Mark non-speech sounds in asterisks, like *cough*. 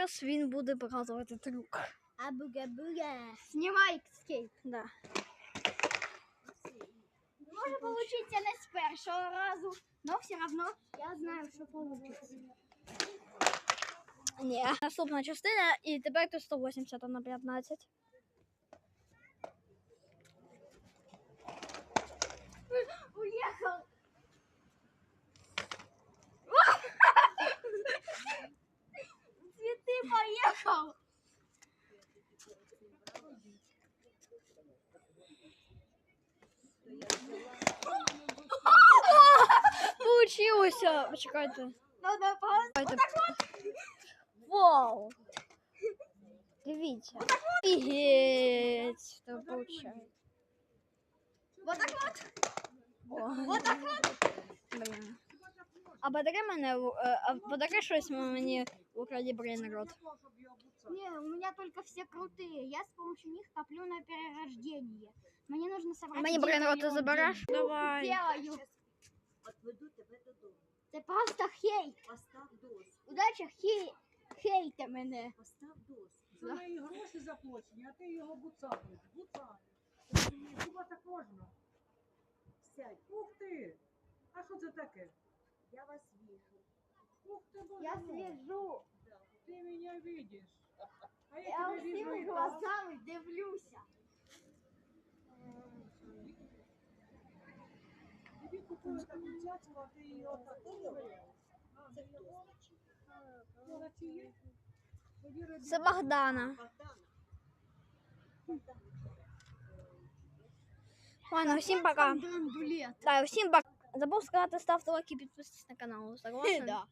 зараз він буде показувати трюк. Абуга-буга. Снимай скейт. Да. Може получиться не з першого разу, но все равно я знаю, що получиться. Ні. Наступна частина, і тепер то 180 на 15. Цветы поехал. Получилося! Почекайте. Надо просто. Давайте. Вау! Дивіться. Офігеть! Що получається? Вот так вот. О, Вот так вот. блін. А подари мене, в- е, а подари щось мені в Україні брейнрод. Не, у меня только все крутые. Я с помощью них топлю на перерождение. Мне нужно собрать. Мені 9 брейнрод ти миллионов забереш? денег. Давай. Делаю. Отведу тебе додому. Це просто хейт. Постав доску. Удача хей... хейте мене. Постав доску. Це мої гроші заплачені, а ти його буцаєш. Буцаєш. Хіба так можна? Сядь. Ух ти! А що це таке? Я вас вижу. Ух ти, боже Я мой. слежу. Ти мене видиш. А я, Я тебе вижу всіми і так. глазами дивлюся. Тобі купили таку цяцю, а ти її отак береш. А, Це це хто його. значить? Вона ці є? Тоді роби. Це Богдана. Богдана. Богдана. Ладно, всім пока. Драндулет. Да, всім пока. Забув сказати, ставте лайк і підписуйтесь на канал. Согласен? *laughs* Да.